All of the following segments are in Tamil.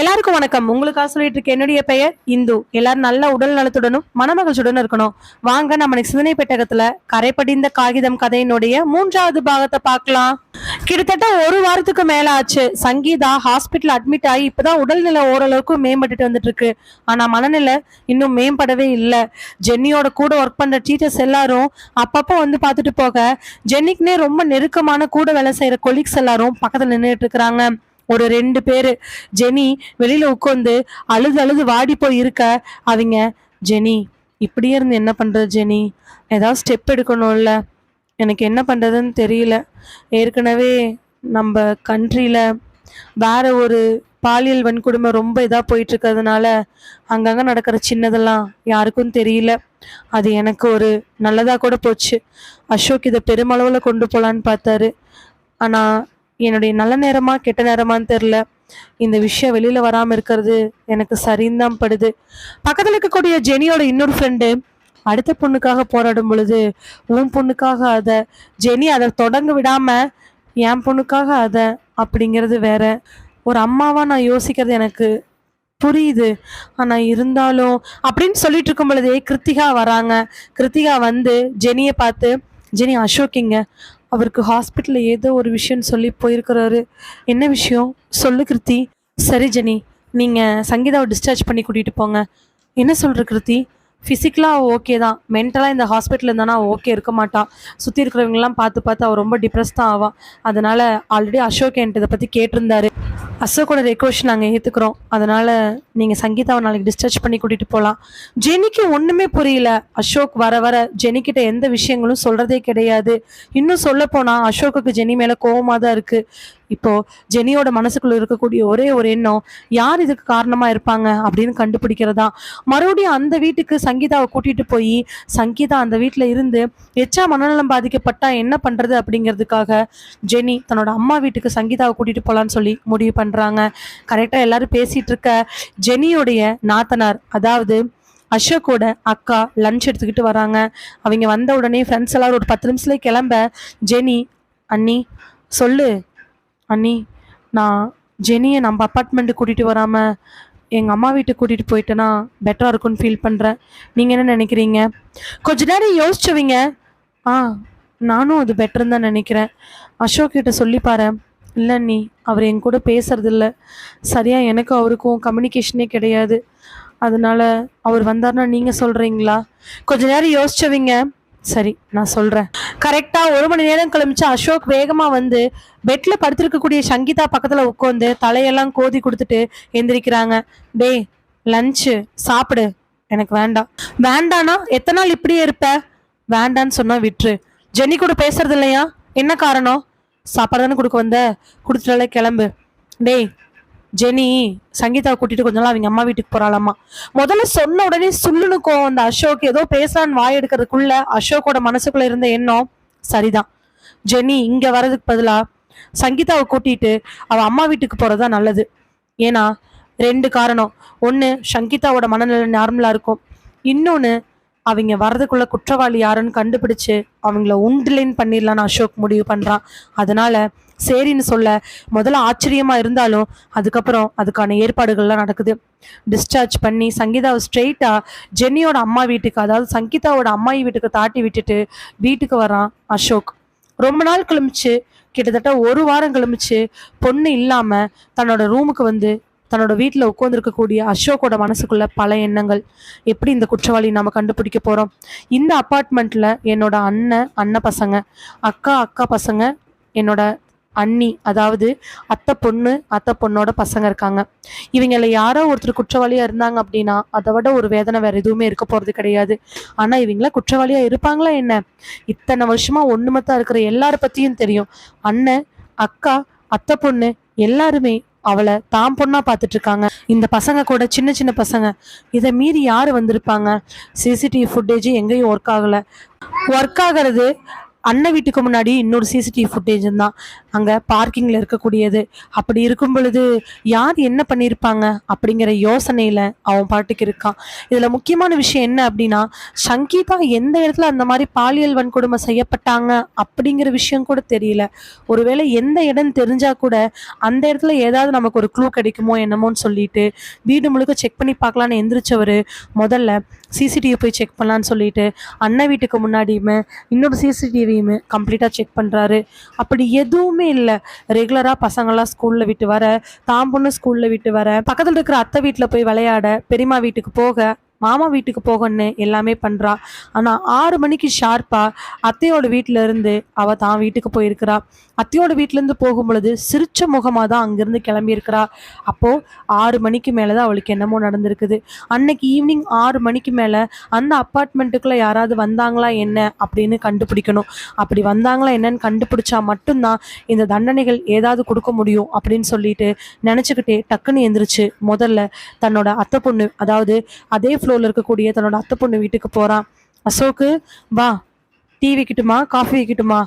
எல்லாருக்கும் வணக்கம். உங்களுக்காக சொல்லிட்டு இருக்க என்னுடைய பெயர் இந்து. எல்லாரும் நல்ல உடல் நலத்துடனும் மனமகிழ்ச்சியுடன் இருக்கணும். வாங்க நம்ம இன்னைக்கு சிந்தனை பெட்டகத்துல கரைப்படிந்த காகிதம் கதையினுடைய மூன்றாவது பாகத்தை பார்க்கலாம். கிட்டத்தட்ட ஒரு வாரத்துக்கு மேல ஆச்சு சங்கீதா ஹாஸ்பிட்டல் அட்மிட் ஆகி இப்பதான் உடல்நிலை ஓரளவுக்கு மேம்பட்டுட்டு வந்துட்டு இருக்கு ஆனா மனநிலை இன்னும் மேம்படவே இல்லை. ஜென்னியோட கூட ஒர்க் பண்ற டீச்சர்ஸ் எல்லாரும் அப்பப்போ வந்து பார்த்துட்டு போக ஜென்னிக்குனே ரொம்ப நெருக்கமான கூட வேலை செய்யற கொலீக்ஸ் எல்லாரும் பக்கத்துல நின்றுட்டு இருக்கிறாங்க. ஒரு ரெண்டு பேர். ஜெனி வெளியில் உட்காந்து அழுது அழுது வாடி போய் இருக்க. அவங்க ஜெனி இப்படியே இருந்து என்ன பண்ணுறது ஜெனி? ஏதாவது ஸ்டெப் எடுக்கணும்ல. எனக்கு என்ன பண்ணுறதுன்னு தெரியல. ஏற்கனவே நம்ம கண்ட்ரியில் வேற ஒரு பாலியல் வன்கொடுமை ரொம்ப இதாக போயிட்டு இருக்கிறதுனால அங்கங்கே நடக்கிற சின்னதெல்லாம் யாருக்கும் தெரியல. அது எனக்கு ஒரு நல்லதாக கூட போச்சு. அசோக் இதை பெருமளவில் கொண்டு போகலான்னு பார்த்தாரு. ஆனால் என்னுடைய நல்ல நேரமா கெட்ட நேரமான்னு தெரில இந்த விஷயம் வெளியில வராம இருக்கிறது எனக்கு சரின்னு தான் படுது. பக்கத்துல இருக்கக்கூடிய ஜெனியோட இன்னொரு ஃப்ரெண்டு அடுத்த பொண்ணுக்காக போராடும் பொழுது உன் பொண்ணுக்காக அத ஜெனி அதை தொடங்க விடாம என் பொண்ணுக்காக அத அப்படிங்கிறது வேற. ஒரு அம்மாவா நான் யோசிக்கிறது எனக்கு புரியுது. ஆனா இருந்தாலும் அப்படின்னு சொல்லிட்டு இருக்கும் பொழுதே கிருத்திகா வராங்க. கிருத்திகா வந்து ஜெனியை பார்த்து ஜெனி அசோக்கிங்க அவருக்கு ஹாஸ்பிட்டலில் ஏதோ ஒரு விஷயம்னு சொல்லி போயிருக்கிறாரு. என்ன விஷயம்? சொல்லு கிருத்தி. சரி ஜெனி. நீங்கள் சங்கீதாவை டிஸ்சார்ஜ் பண்ணி கூட்டிகிட்டு போங்க. என்ன சொல்கிற கிருத்தி? ஃபிசிக்கலாக ஓகே தான். மென்டலாக இந்த ஹாஸ்பிட்டல் இருந்தானா ஓகே இருக்க மாட்டான் சுற்றி இருக்கிறவங்கலாம் பார்த்து பார்த்து அவள் ரொம்ப டிப்ரெஸ் தான் ஆவான் அதனால் ஆல்ரெடி அசோக் என்கிட்ட இதை பற்றி கேட்டிருந்தாரு. அசோக்கோட ரெக்வஸ்ட் நாங்கள் ஏற்றுக்கிறோம் அதனால் நீங்கள் சங்கீதாவை நாளைக்கு டிஸ்டர்ச் பண்ணி கூட்டிகிட்டு போகலாம் ஜெனிக்கு ஒன்றுமே புரியல. அசோக் வர வர ஜெனிக்கிட்ட எந்த விஷயங்களும் சொல்கிறதே கிடையாது. இன்னும் சொல்ல போனால் அசோக்குக்கு ஜெனி மேலே கோவமாக தான் இருக்குது இப்போது ஜெனியோட மனசுக்குள்ள இருக்கக்கூடிய ஒரே ஒரு எண்ணம் யார் இதுக்கு காரணமாக இருப்பாங்க அப்படின்னு கண்டுபிடிக்கிறதா? மறுபடியும் அந்த வீட்டுக்கு சங்கீதாவை கூட்டிகிட்டு போய் சங்கீதா அந்த வீட்டில் இருந்து எச்சா மனநலம் பாதிக்கப்பட்டா என்ன பண்ணுறது அப்படிங்கிறதுக்காக ஜெனி தன்னோட அம்மா வீட்டுக்கு சங்கீதாவை கூட்டிகிட்டு போகலான்னு சொல்லி முடிவு பண்றாங்க. கரெக்டா எல்லாரும் பேசிட்டு இருக்க ஜெனியோடைய நாத்தனார் அதாவது அசோக்கோட அக்கா லஞ்ச் எடுத்துக்கிட்டு வராங்க. அவங்க வந்த உடனே ஃப்ரெண்ட்ஸ் எல்லாரும் ஒரு பத்து நிமிஷத்துல கிளம்ப. ஜெனி அண்ணி சொல்லு. அண்ணி நான் ஜெனியை நம்ம அப்பார்ட்மெண்ட்டு கூட்டிகிட்டு வராமல் எங்கள் அம்மா வீட்டுக்கு கூட்டிகிட்டு போயிட்டேன்னா பெட்டராக இருக்கும்னு ஃபீல் பண்ணுறேன் நீங்கள் என்ன நினைக்கிறீங்க? கொஞ்ச நேரம் யோசிச்சவங்க. ஆ நானும் அது பெட்டர்னு தான் நினைக்கிறேன். அசோக் கிட்ட சொல்லி பாரு இல்லை நீ அவர் என் கூட பேசுறதில்ல. சரியாக எனக்கும் அவருக்கும் கம்யூனிகேஷனே கிடையாது. அதனால அவர் வந்தார்னா நீங்கள் சொல்கிறீங்களா கொஞ்ச நேரம் யோசிச்சவங்க சரி நான் சொல்கிறேன் கரெக்டாக ஒரு மணி நேரம் கிளம்பிச்சு அசோக் வேகமாக வந்து பெட்டில் படுத்திருக்கக்கூடிய சங்கீதா பக்கத்தில் உட்காந்து தலையெல்லாம் கோதி கொடுத்துட்டு எந்திரிக்கிறாங்க. டேய் லஞ்சு சாப்பிடு. எனக்கு வேண்டாம். வேண்டானா எத்தனை நாள் இப்படியே இருப்ப? வேண்டான்னு சொன்னால் விட்டுரு. ஜென்னி கூட பேசுறது இல்லையா என்ன காரணம்? சாப்பாடு தானே கொடுக்க வந்த? கொடுத்துட்டாலே கிளம்பு. டேய் ஜெனி சங்கீதாவை கூட்டிட்டு கொஞ்ச நாள் அவங்க அம்மா வீட்டுக்கு போறாளாமா முதல்ல சொன்ன உடனே சுள்ளுன்னு அந்த அசோக் ஏதோ பேசலான்னு வாய் எடுக்கிறதுக்குள்ள அசோக்கோட மனசுக்குள்ள இருந்த எண்ணம் சரிதான். ஜெனி இங்க வர்றதுக்கு பதிலா சங்கீதாவை கூட்டிட்டு அவ அம்மா வீட்டுக்கு போறதா நல்லது. ஏன்னா ரெண்டு காரணம். ஒன்று சங்கீதாவோட மனநிலை நார்மலாக இருக்கும். இன்னொன்று அவங்க வர்றதுக்குள்ள குற்றவாளி யாருன்னு கண்டுபிடிச்சு அவங்கள உண்டுலைன் பண்ணிடலான்னு அசோக் முடிவு பண்ணுறான் அதனால சரின்னு சொல்ல முதல்ல ஆச்சரியமா இருந்தாலும் அதுக்கப்புறம் அதுக்கான ஏற்பாடுகள்லாம் நடக்குது. டிஸ்சார்ஜ் பண்ணி சங்கீதாவை ஸ்ட்ரெயிட்டா ஜென்னியோட அம்மா வீட்டுக்கு அதாவது சங்கீதாவோட அம்மாயி வீட்டுக்கு தாட்டி விட்டுட்டு வீட்டுக்கு வரான் அசோக். ரொம்ப நாள் கிளம்பிச்சு கிட்டத்தட்ட ஒரு வாரம் கிளம்பிச்சு பொண்ணு இல்லாம தன்னோட ரூமுக்கு வந்து தன்னோட வீட்டில் உட்காந்துருக்கக்கூடிய அசோக்கோட மனசுக்குள்ள பல எண்ணங்கள். எப்படி இந்த குற்றவாளி நாம கண்டுபிடிக்க போறோம்? இந்த அப்பார்ட்மெண்ட்ல என்னோட அண்ணன் அண்ணன் பசங்க அக்கா அக்கா பசங்க என்னோட அண்ணி அதாவது அத்தை பொண்ணு அத்தை பொண்ணோட பசங்க இருக்காங்க. இவங்கள யாரோ ஒருத்தர் குற்றவாளியா இருந்தாங்க அப்படின்னா அதை விட ஒரு வேதனை வேற எதுவுமே இருக்க போறது கிடையாது. ஆனா இவங்கள குற்றவாளியா இருப்பாங்களா என்ன? இத்தனை வருஷமா ஒண்ணுமத்தா இருக்கிற எல்லார பத்தியும் தெரியும். அண்ணன் அக்கா அத்தை பொண்ணு எல்லாருமே அவளை தான் பொண்ணா பார்த்துட்டு இருக்காங்க இந்த பசங்க கூட சின்ன சின்ன பசங்க. இதை மீறி யார் வந்திருப்பாங்க? சிசிடிவி ஃபுட்டேஜ் எங்கேயும் ஒர்க் ஆகல. ஒர்க் ஆகிறது அண்ணன் வீட்டுக்கு முன்னாடி இன்னொரு சிசிடிவி ஃபுட்டேஜ் தான். அங்கே பார்க்கிங்கில் இருக்கக்கூடியது. அப்படி இருக்கும் பொழுது யார் என்ன பண்ணியிருப்பாங்க அப்படிங்கிற யோசனையில் அவன் பாட்டுக்கு இருக்கான். இதில் முக்கியமான விஷயம் என்ன அப்படின்னா சங்கீதா எந்த இடத்துல அந்த மாதிரி பாலியல் வன்கொடுமை செய்யப்பட்டாங்க அப்படிங்கிற விஷயம் கூட தெரியல. ஒருவேளை எந்த இடம் தெரிஞ்சால் கூட அந்த இடத்துல ஏதாவது நமக்கு ஒரு க்ளூ கிடைக்குமோ என்னமோன்னு சொல்லிட்டு வீடு முழுக்க செக் பண்ணி பார்க்கலான்னு எந்திரிச்சவர் முதல்ல சிசிடிவி போய் செக் பண்ணலான்னு சொல்லிட்டு அண்ணன் வீட்டுக்கு முன்னாடியுமே இன்னொரு சிசிடிவி சிசிடிவியுமே கம்ப்ளீட்டாக செக் பண்ணுறாரு அப்படி எதுவுமே இல்லை. ரெகுலராக பசங்களாம் ஸ்கூலில் விட்டு வர தான் பொண்ணு ஸ்கூலில் விட்டு வர பக்கத்தில் இருக்கிற அத்தை வீட்டில் போய் விளையாட பெரியம்மா வீட்டுக்கு போக மாமா வீட்டுக்கு போகணுன்னு எல்லாமே பண்ணுறா ஆனால் ஆறு மணிக்கு ஷார்ப்பாக அத்தையோட வீட்டில இருந்து அவள் தான் வீட்டுக்கு போயிருக்கிறா. அத்தையோட வீட்டிலேருந்து போகும் பொழுது சிரிச்ச முகமாக தான் அங்கேருந்து கிளம்பியிருக்கிறா. அப்போது ஆறு மணிக்கு மேலே தான் அவளுக்கு என்னமோ நடந்திருக்குது. அன்னைக்கு ஈவினிங் ஆறு மணிக்கு மேலே அந்த அப்பார்ட்மெண்ட்டுக்குள்ளே யாராவது வந்தாங்களா என்ன அப்படின்னு கண்டுபிடிக்கணும். அப்படி வந்தாங்களா என்னன்னு கண்டுபிடிச்சா மட்டும்தான் இந்த தண்டனைகள் ஏதாவது கொடுக்க முடியும் அப்படின்னு சொல்லிட்டு நினச்சிக்கிட்டே டக்குன்னு எந்திரிச்சு முதல்ல தன்னோட அத்தை பொண்ணு அதாவது அதே ஃப்ளோரில் இருக்கக்கூடிய தன்னோட அத்தை பொண்ணு வீட்டுக்கு போகிறான் அசோக்கு வா டீ வைக்கட்டுமா காஃபி வைக்கட்டுமா?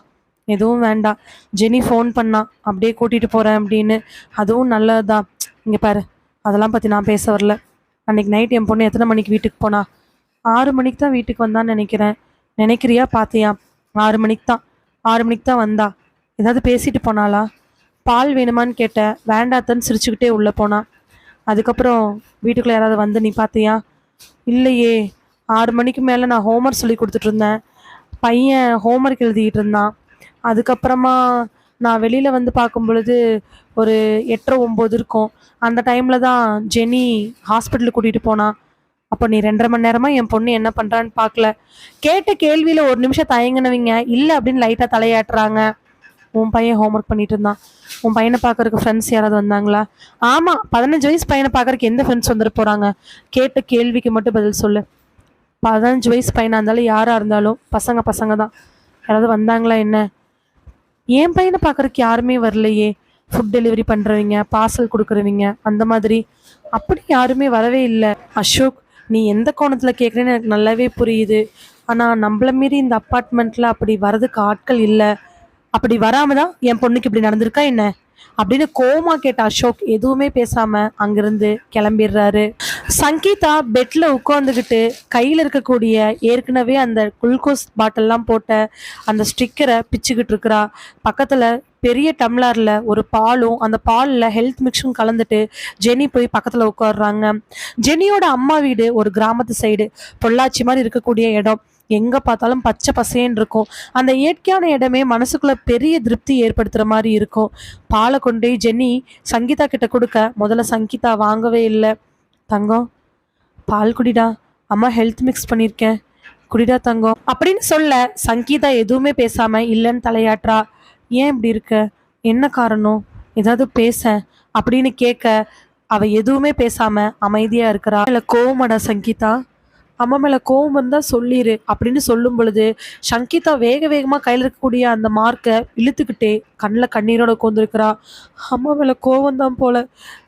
எதுவும் வேண்டாம். ஜெனி ஃபோன் பண்ணா அப்படியே கூட்டிகிட்டு போகிறேன் அப்படின்னு. அதுவும் நல்லதுதான். இங்கே பாரு அதெல்லாம் பற்றி நான் பேச வரல. அன்னைக்கு நைட் என் பொண்ணு எத்தனை மணிக்கு வீட்டுக்கு போனா? ஆறு மணிக்கு தான் வீட்டுக்கு வந்தான்னு நினைக்கிறேன். நினைக்கிறியா பார்த்தியா ஆறு மணிக்கு தான். ஆறு மணிக்கு தான் வந்தா. ஏதாவது பேசிட்டு போனாளா? பால் வேணுமான்னு கேட்டேன். வேண்டாத்தன்னு சிரிச்சுக்கிட்டே உள்ளே போனா. அதுக்கப்புறம் வீட்டுக்குள்ளே யாராவது வந்து நீ பார்த்தியா இல்லையே. ஆறு மணிக்கு மேலே நான் ஹோம்ஒர்க் சொல்லி கொடுத்துட்டு இருந்தேன். பையன் ஹோம்ஒர்க் எழுதிக்கிட்டு இருந்தான். அதுக்கப்புறமா நான் வெளியில் வந்து பார்க்கும் பொழுது ஒரு எட்டரை ஒம்பது இருக்கும். அந்த டைமில் தான் ஜெனி ஹாஸ்பிட்டலுக்கு கூட்டிகிட்டு போனான் அப்போ நீ ரெண்டரை மணி நேரமாக என் பொண்ணு என்ன பண்ணுறான்னு பார்க்கல. கேட்ட கேள்வியில் ஒரு நிமிஷம் தயங்கினவங்க இல்லை அப்படின்னு லைட்டாக தலையாட்டுறாங்க. உன் பையன் ஹோம்ஒர்க் பண்ணிட்டு இருந்தான். உன் பையனை பார்க்கறதுக்கு ஃப்ரெண்ட்ஸ் யாராவது வந்தாங்களா? ஆமாம் பதினஞ்சு வயசு பையனை பார்க்கறதுக்கு எந்த ஃப்ரெண்ட்ஸ் வந்துட்டு போகிறாங்க கேட்ட கேள்விக்கு மட்டும் பதில் சொல்லு. பதினஞ்சு வயசு பையனாக இருந்தாலும் யாராக இருந்தாலும் பசங்க பசங்க தான் யாராவது வந்தாங்களா என்ன? என் பையனை பார்க்கறதுக்கு யாருமே வரலையே. ஃபுட் டெலிவரி பண்ணுறவங்க பார்சல் கொடுக்குறவங்க அந்த மாதிரி. அப்படி யாருமே வரவே இல்லை. அசோக் நீ எந்த கோணத்தில் கேட்குறேன்னு எனக்கு நல்லாவே புரியுது. ஆனால் நம்மள மீறி இந்த அப்பார்ட்மெண்ட்டில் அப்படி வரதுக்கு ஆட்கள் இல்லை. அப்படி வராம தான் என் பொண்ணுக்கு இப்படி நடந்திருக்கா என்ன? அப்படின்னு கோமா கேட்ட அசோக் எதுவுமே பேசாம அங்கிருந்து கிளம்பிடுறாரு. சங்கீதா பெட்ல உட்காந்துக்கிட்டு கையில் இருக்கக்கூடிய ஏற்கனவே அந்த குளுக்கோஸ் பாட்டில்லாம் போட்ட அந்த ஸ்டிக்கரை பிச்சுக்கிட்டு இருக்கிறா. பக்கத்துல பெரிய டம்ளர்ல ஒரு பாலும் அந்த பாலில் ஹெல்த் மிக்ஸும் கலந்துட்டு ஜெனி போய் பக்கத்தில் உட்காடுறாங்க ஜெனியோட அம்மா வீடு ஒரு கிராமத்து சைடு பொள்ளாச்சி மாதிரி இருக்கக்கூடிய இடம். எங்கே பார்த்தாலும் பச்சை பசேன்னு இருக்கும். அந்த இயற்கையான இடமே மனசுக்குள்ளே பெரிய திருப்தி ஏற்படுத்துகிற மாதிரி இருக்கும். பாலை கொண்டு போய் ஜென்னி சங்கீதா கிட்ட கொடுக்க. முதல்ல சங்கீதா வாங்கவே இல்லை. தங்கம் பால் குடிடா. அம்மா ஹெல்த் மிக்ஸ் பண்ணியிருக்கேன் குடிடா தங்கம். அப்படின்னு சொல்ல சங்கீதா எதுவுமே பேசாமல் இல்லைன்னு தலையாட்டுறா ஏன் இப்படி இருக்க? என்ன காரணம்? ஏதாவது பேச. அப்படின்னு கேட்க அவ எதுவுமே பேசாம அமைதியா இருக்கிறா. இல்ல கோவமடா சங்கீதா. அம்மா மேல கோவம் வந்தா சொல்லிரு அப்படின்னு சொல்லும் பொழுது சங்கீதா வேக வேகமா கையில இருக்கக்கூடிய அந்த மார்க்கை இழுத்துக்கிட்டே கண்ணில் கண்ணீரோட உட்காந்துருக்கிறா அம்மா மேல கோவம் தான் போல.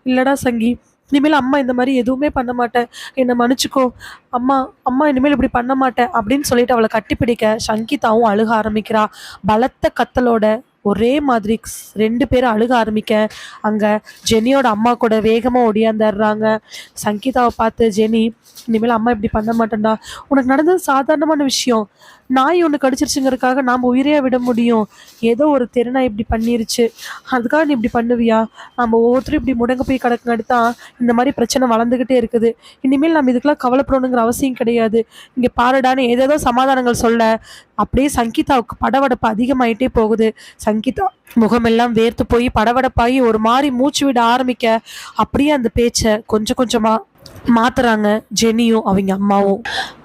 இல்லடா சங்கி இனிமேல் அம்மா இந்த மாதிரி எதுவுமே பண்ண மாட்டேன் என்னை மன்னிச்சுக்கோ. அம்மா அம்மா இனிமேல் இப்படி பண்ண மாட்டேன் அப்படின்னு சொல்லிட்டு அவளை கட்டிப்பிடிக்க சங்கீதாவும் அழுக ஆரம்பிக்கிறா. பலத்த கத்தலோட ஒரே மாதிரி ரெண்டு பேரும் அழுக ஆரம்பிக்க அங்கே ஜெனியோட அம்மா கூட வேகமாக ஒடியாந்துடுறாங்க சங்கீதாவை பார்த்து ஜெனி இனிமேல் அம்மா இப்படி பண்ண மாட்டேன்டா. உனக்கு நடந்தது சாதாரணமான விஷயம். நாய் ஒன்று கடிச்சிருச்சுங்கிறதுக்காக நாம் உயிரையாக விட முடியும். ஏதோ ஒரு திறனை இப்படி பண்ணிருச்சு. அதுக்காக நீ இப்படி பண்ணுவியா? நம்ம ஒவ்வொருத்தரும் இப்படி முடங்க போய் கிடக்குங்காட்டி தான் இந்த மாதிரி பிரச்சனை வளர்ந்துக்கிட்டே இருக்குது. இனிமேல் நம்ம இதுக்கெல்லாம் கவலைப்படணுங்கிற அவசியம் கிடையாது. இங்கே பாருடான்னு ஏதேதோ சமாதானங்கள் சொல்ல அப்படியே சங்கீதாவுக்கு படவடப்பு அதிகமாயிட்டே போகுது. சங்கீதா. முகமெல்லாம் வேர்த்து போய் படபடப்பாகி ஒரு மாதிரி மூச்சு விட ஆரம்பிக்க அப்படியே அந்த பேச்சை கொஞ்சம் கொஞ்சமாக மாத்துறாங்க ஜெனியும் அவங்க அம்மாவும்.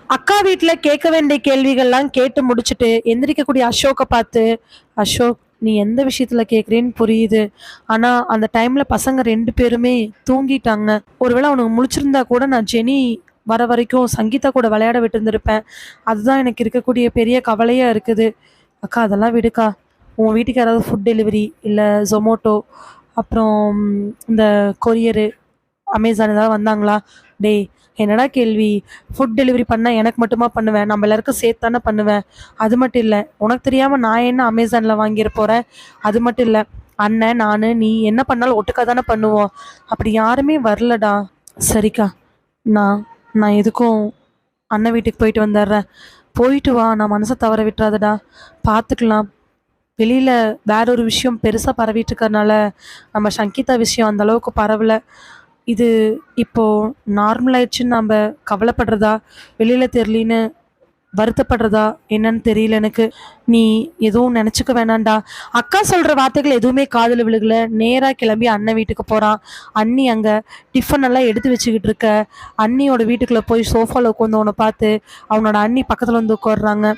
அக்கா வீட்டில் கேட்க வேண்டிய கேள்விகள்லாம் கேட்டு முடிச்சுட்டு எந்திரிக்கக்கூடிய அசோக்கை பார்த்து அசோக் நீ எந்த விஷயத்துல கேட்குறேன்னு புரியுது. ஆனா அந்த டைம்ல பசங்க ரெண்டு பேருமே தூங்கிட்டாங்க. ஒருவேளை அவனுக்கு முழிச்சிருந்தா கூட நான் ஜெனி வர வரைக்கும் சங்கீதா கூட விளையாட விட்டுருந்துருப்பேன். அதுதான் எனக்கு இருக்கக்கூடிய பெரிய கவலையா இருக்குது. அக்கா அதெல்லாம் விடுக்கா. உன் வீட்டுக்கு யாராவது ஃபுட் டெலிவரி இல்லை ஜொமோட்டோ அப்புறம் இந்த கொரியரு அமேசான் ஏதாவது வந்தாங்களா? டேய் என்னடா கேள்வி? ஃபுட் டெலிவரி பண்ணால் எனக்கு மட்டுமா பண்ணுவேன்? நம்ம எல்லாருக்கும் சேர்த்து தானே பண்ணுவேன். அது மட்டும் இல்லை உனக்கு தெரியாமல் நான் என்ன அமேசானில் வாங்கிட போகிறேன் அது மட்டும் இல்லை அண்ணன் நான் நீ என்ன பண்ணாலும் ஒட்டுக்கா தானே பண்ணுவோம். அப்படி யாருமே வரலடா. சரிக்கா நான் நான் எதுக்கும் அண்ணன் வீட்டுக்கு போயிட்டு வந்துடுறேன். போயிட்டு வா நான் மனசை தவற விட்டுறாதடா. பார்த்துக்கலாம். வெளியில் வேற ஒரு விஷயம் பெருசாக பரவிட்டு இருக்கிறதுனால நம்ம சங்கீதா விஷயம் அந்த அளவுக்கு பரவலை. இது இப்போ நார்மல் ஆயிடுச்சுன்னு நம்ம கவலைப்படுறதா? வெளியில் தெரியலின்னு வருத்தப்படுறதா? என்னன்னு தெரியல எனக்கு. நீ எதுவும் நினச்சிக்க வேணாம்டா. அக்கா சொல்கிற வார்த்தைகள் எதுவுமே காதில் விழுகல. நேராக கிளம்பி அண்ணன் வீட்டுக்கு போகிறான் அண்ணி அங்கே டிஃபன் எல்லாம் எடுத்து வச்சுக்கிட்டு இருக்க. அண்ணியோட வீட்டுக்குள்ளே போய் சோஃபாவில் உட்காந்து உன்னை பார்த்து அவனோட அண்ணி பக்கத்தில் வந்து உட்காடுறாங்க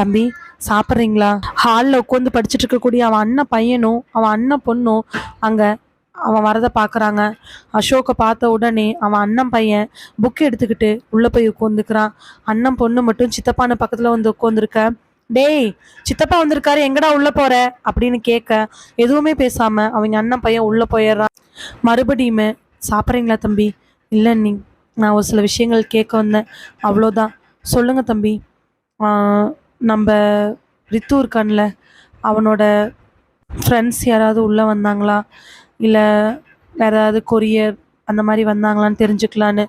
தம்பி சாப்பிட்றீங்களா? ஹாலில் உட்காந்து படிச்சுட்டு இருக்கக்கூடிய அவன் அண்ணன் பையனும் அவன் அண்ணன் பொண்ணும் அங்கே அவன் வரதை பார்க்குறாங்க. அசோக்கை பார்த்த உடனே அவன் அண்ணன் பையன் புக் எடுத்துக்கிட்டு உள்ளே போய் உட்காந்துக்கிறான் அண்ணன் பொண்ணு மட்டும் சித்தப்பான பக்கத்தில் வந்து உட்காந்துருக்க டேய் சித்தப்பா வந்திருக்காரு எங்கடா உள்ளே போகிற அப்படின்னு கேட்க எதுவுமே பேசாமல் அவங்க அண்ணன் பையன் உள்ளே போயிடுறான். மறுபடியுமே சாப்பிட்றீங்களா தம்பி? இல்லை நீ நான் ஒரு சில விஷயங்கள் கேட்க வந்தேன். அவ்வளோதான் சொல்லுங்கள் தம்பி. நம்ம ரித்து இருக்கான்ல அவனோட ஃப்ரெண்ட்ஸ் யாராவது உள்ளே வந்தாங்களா? இல்லை வேற ஏதாவது கொரியர் அந்த மாதிரி வந்தாங்களான்னு தெரிஞ்சுக்கலான்னு?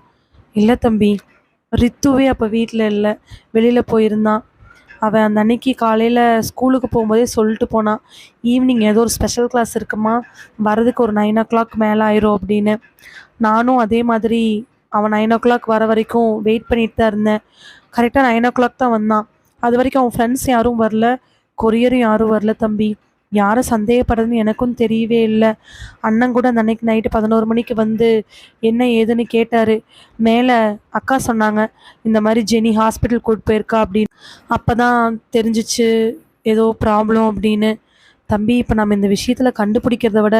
இல்லை தம்பி ரித்துவே அப்போ வீட்டில் இல்லை. வெளியில் போயிருந்தான். அவன் அந்த அன்னைக்கு காலையில் ஸ்கூலுக்கு போகும்போதே சொல்லிட்டு போனான். ஈவினிங் ஏதோ ஒரு ஸ்பெஷல் கிளாஸ் இருக்குமா? வரதுக்கு ஒரு நைன் ஓ கிளாக் மேலே ஆயிரும் அப்படின்னு. நானும் அதே மாதிரி அவன் நைன் ஓ கிளாக் வர வரைக்கும் வெயிட் பண்ணிட்டு தான் இருந்தேன். கரெக்டாக நைன் ஓ கிளாக் தான் வந்தான். அது வரைக்கும் அவன் ஃப்ரெண்ட்ஸ் யாரும் வரல கொரியரும் யாரும் வரல தம்பி. யாரை சந்தேகப்படுறதுன்னு எனக்கும் தெரியவே இல்லை. அண்ணன் கூட அந்த அன்னைக்கு நைட்டு பதினோரு மணிக்கு வந்து என்ன ஏதுன்னு கேட்டார். மேலே அக்கா சொன்னாங்க இந்த மாதிரி ஜெனி ஹாஸ்பிட்டல் கூட்டு போயிருக்கா அப்படின்னு. அப்போ தான் தெரிஞ்சிச்சு ஏதோ ப்ராப்ளம் அப்படின்னு. தம்பி இப்போ நம்ம இந்த விஷயத்தில் கண்டுபிடிக்கிறத விட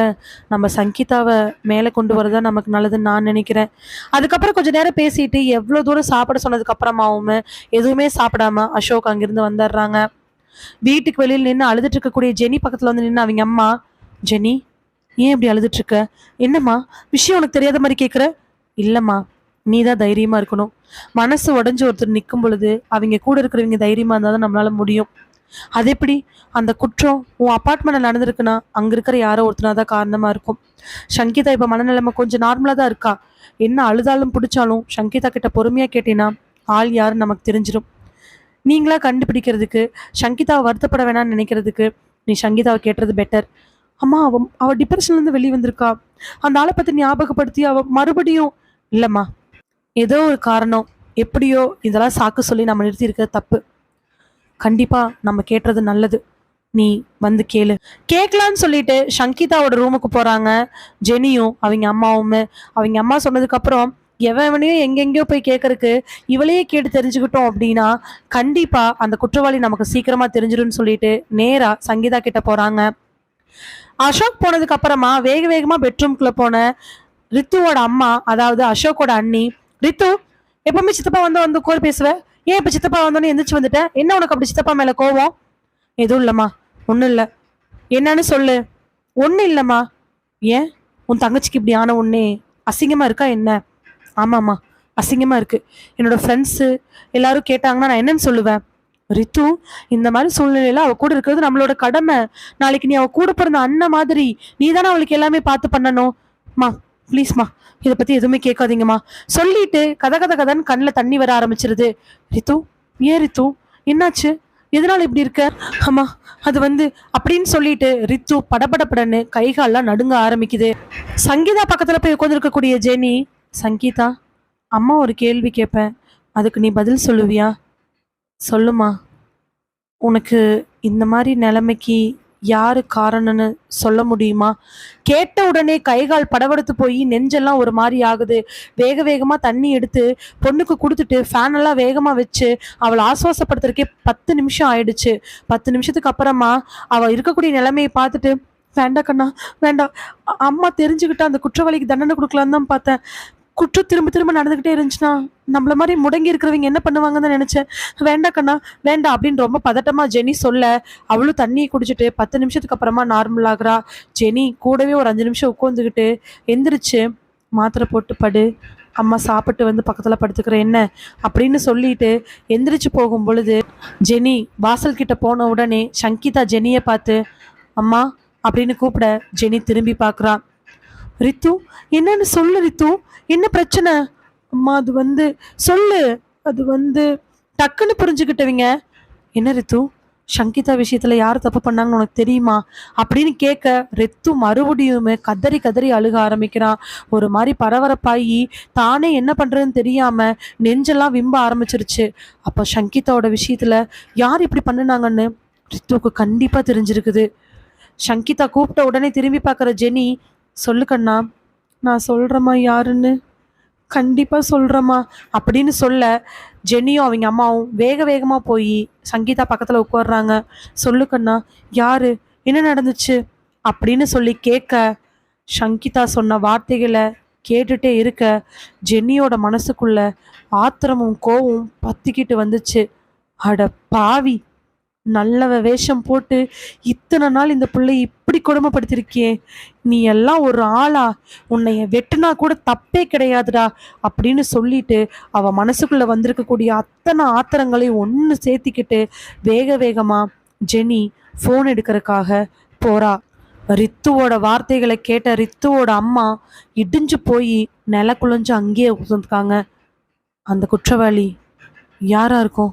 நம்ம சங்கீதாவை மேலே கொண்டு வரதா நமக்கு நல்லதுன்னு நான் நினைக்கிறேன். அதுக்கப்புறம் கொஞ்சம் நேரம் பேசிட்டு எவ்வளோ தூரம் சாப்பிட சொன்னதுக்கப்புறமாவும் எதுவுமே சாப்பிடாம அசோக் அங்கிருந்து வந்துடுறாங்க. வீட்டுக்கு வெளியில் நின்று அழுதுட்டு இருக்கக்கூடிய ஜெனி பக்கத்தில் வந்து நின்று அவங்க அம்மா ஜெனி ஏன் இப்படி அழுதுட்டு இருக்க? என்னம்மா விஷயம் உனக்கு தெரியாத மாதிரி கேட்குற இல்லைம்மா நீ தான் தைரியமாக இருக்கணும். மனசு உடஞ்சி ஒருத்தர் நிற்கும் பொழுது அவங்க கூட இருக்கிறவங்க தைரியமாக இருந்தால் தான் நம்மளால முடியும். அது எப்படி? அந்த குற்றம் உன் அப்பார்ட்மெண்ட்டில் நடந்திருக்குன்னா அங்கே இருக்கிற யாரோ ஒருத்தனா தான் காரணமாக இருக்கும். சங்கீதா இப்போ மனநிலைமை கொஞ்சம் நார்மலாக தான் இருக்கா? என்ன அழுதாலும் பிடிச்சாலும் சங்கீதா கிட்ட பொறுமையாக கேட்டீங்கன்னா ஆள் யாருன்னு நமக்கு தெரிஞ்சிடும் நீங்களா கண்டுபிடிக்கிறதுக்கு சங்கீதாவை வருத்தப்பட வேணாம்னு நினைக்கிறதுக்கு நீ சங்கீதாவை கேட்டுறது பெட்டர் அம்மா அவ அவ டிப்ரெஷன்லேருந்து வெளியே வந்திருக்கா. அந்த ஆளை பற்றி ஞாபகப்படுத்தி அவ மறுபடியும் இல்லைம்மா ஏதோ ஒரு காரணம் எப்படியோ இதெல்லாம் சாக்கு சொல்லி நம்ம நிறுத்தி இருக்கிற தப்பு. கண்டிப்பாக நம்ம கேட்டுறது நல்லது. நீ வந்து கேளு. கேட்கலான்னு சொல்லிட்டு சங்கீதாவோட ரூமுக்கு போகிறாங்க ஜெனியும் அவங்க அம்மாவும். அவங்க அம்மா சொன்னதுக்கப்புறம் எவன் எவனையோ எங்கெங்கேயோ போய் கேட்கறக்கு இவளையே கேட்டு தெரிஞ்சுக்கிட்டோம் அப்படின்னா கண்டிப்பாக அந்த குற்றவாளி நமக்கு சீக்கிரமாக தெரிஞ்சிடும்னு சொல்லிட்டு நேராக சங்கீதா கிட்ட போகிறாங்க அசோக் போனதுக்கு அப்புறமா வேக வேகமாக பெட்ரூம்குள்ளே போன ரித்துவோட அம்மா அதாவது அசோக்கோட அண்ணி. ரித்து எப்பவுமே சித்தப்பா வந்து வந்து கோர் பேசுவ? ஏன் இப்போ சித்தப்பா வந்தோடனே எந்திரிச்சு வந்துட்ட? என்ன உனக்கு அப்படி சித்தப்பா மேலே கோவம்? எதுவும் இல்லைம்மா ஒன்றும் இல்லை. என்னன்னு சொல்லு. ஒன்றும் இல்லைம்மா. ஏன்? உன் தங்கச்சிக்கு இப்படி ஆன ஒன்றே அசிங்கமாக இருக்கா என்ன? ஆமாம்மா அசிங்கமாக இருக்குது என்னோடய ஃப்ரெண்ட்ஸு எல்லாரும் கேட்டாங்கன்னா நான் என்னன்னு சொல்லுவேன்? ரித்து இந்த மாதிரி சூழ்நிலையில அவ கூட இருக்கிறது நம்மளோட கடமை. நாளைக்கு நீ அவ கூட பிறந்த அண்ணன் மாதிரி நீ தானே அவளுக்கு எல்லாமே பார்த்து பண்ணணும்? மா ப்ளீஸ்மா இதை பத்தி எதுவுமே கேட்காதீங்கம்மா. சொல்லிட்டு கத கத கதன் கண்ணில் தண்ணி வர ஆரம்பிச்சிருது. ரித்து ஏன் ரித்து? என்னாச்சு? எதனால இப்படி இருக்க? அம்மா அது வந்து அப்படின்னு சொல்லிட்டு ரித்து படபடப்படன்னு கைகாலெலாம் நடுங்க ஆரம்பிக்குது. சங்கீதா பக்கத்துல போய் உட்காந்துருக்கக்கூடிய ஜெனி சங்கீதா அம்மா ஒரு கேள்வி கேட்பேன். அதுக்கு நீ பதில் சொல்லுவியா? சொல்லுமா உனக்கு இந்த மாதிரி நிலைமைக்கு யாரு காரணம்னு சொல்ல முடியுமா? கேட்ட உடனே கைகால் படவெடுத்து போய் நெஞ்செல்லாம் ஒரு மாதிரி ஆகுது. வேக வேகமாக தண்ணி எடுத்து பொண்ணுக்கு கொடுத்துட்டு ஃபேன் எல்லாம் வேகமாக வச்சு அவளை ஆஸ்வாசப்படுத்துறதுக்கே பத்து நிமிஷம் ஆயிடுச்சு. பத்து நிமிஷத்துக்கு அப்புறமா அவள் இருக்கக்கூடிய நிலைமையை பார்த்துட்டு வேண்டாம் கண்ணா வேண்டாம் அம்மா தெரிஞ்சுக்கிட்டு அந்த குற்றவாளிக்கு தண்டனை கொடுக்கலான்னு தான் பார்த்தேன். குற்றம் திரும்ப திரும்ப நடந்துக்கிட்டே இருந்துச்சுன்னா நம்மள மாதிரி முடங்கி இருக்கிறவங்க என்ன பண்ணுவாங்கன்னு நினச்சேன். நினைச்சேன் வேண்டாம் கண்ணா வேண்டாம் அப்படின்னு ரொம்ப பதட்டமா ஜெனி சொல்ல அவளும் தண்ணியை குடிச்சிட்டு பத்து நிமிஷத்துக்கு அப்புறமா நார்மல் ஆகுறா. ஜெனி கூடவே ஒரு அஞ்சு நிமிஷம் உட்காந்துக்கிட்டு எந்திரிச்சு மாத்திரை போட்டு படு அம்மா சாப்பிட்டு வந்து பக்கத்தில் படுத்துக்கிறேன் என்ன அப்படின்னு சொல்லிட்டு எந்திரிச்சு போகும் பொழுது ஜெனி வாசல் கிட்ட போன உடனே சங்கீதா ஜெனியை பார்த்து அம்மா அப்படின்னு கூப்பிட ஜெனி திரும்பி பார்க்குறா. ரித்து என்னன்னு சொல்லு ரித்து என்ன பிரச்சனை? அம்மா அது வந்து சொல்லு. அது வந்து டக்குன்னு புரிஞ்சுக்கிட்டவங்க என்ன ரித்து? சங்கீதா விஷயத்துல யார் தப்பு பண்ணாங்கன்னு உனக்கு தெரியுமா? அப்படின்னு கேட்க ரித்து மறுபடியுமே கதறி கதறி அழுக ஆரம்பிக்கிறான் ஒரு மாதிரி பரபரப்பாகி தானே என்ன பண்றதுன்னு தெரியாம நெஞ்செல்லாம் விம்ப ஆரம்பிச்சிருச்சு. அப்போ சங்கீதாவோட விஷயத்துல யார் இப்படி பண்ணுனாங்கன்னு ரித்துவுக்கு கண்டிப்பா தெரிஞ்சிருக்குது. சங்கீதா கூப்பிட்ட உடனே திரும்பி பார்க்குற ஜெனி சொல்லு கண்ணா நான் சொல்கிறேம்மா யாருன்னு? கண்டிப்பாக சொல்கிறேம்மா அப்படின்னு சொல்ல ஜென்னியும் அவங்க அம்மாவும் வேக வேகமாக போய் சங்கீதா பக்கத்தில் உட்காடுறாங்க சொல்லு கண்ணா என்ன நடந்துச்சு? அப்படின்னு சொல்லி கேட்க சங்கீதா சொன்ன வார்த்தைகளை கேட்டுட்டே இருக்க ஜென்னியோட மனசுக்குள்ள ஆத்திரமும் கோவம் பத்திக்கிட்டு வந்துச்சு. அட பாவி! நல்லவ வேஷம் போட்டு இத்தனை நாள் இந்த பிள்ளை இப்படி கொடுமைப்படுத்திருக்கியே? நீ எல்லாம் ஒரு ஆளா? உன்னைய வெட்டுனா கூட தப்பே கிடையாதுடா அப்படின்னு சொல்லிட்டு அவ மனசுக்குள்ள வந்திருக்கக்கூடிய அத்தனை ஆத்திரங்களையும் ஒன்று சேர்த்திக்கிட்டு வேக வேகமா ஜெனி ஃபோன் எடுக்கிறதுக்காக போறா. ரித்துவோட வார்த்தைகளை கேட்ட ரித்துவோட அம்மா இடிஞ்சு போய் நில குழஞ்சு அங்கேயே உட்காந்துருக்காங்க அந்த குற்றவாளி யாரா இருக்கும்?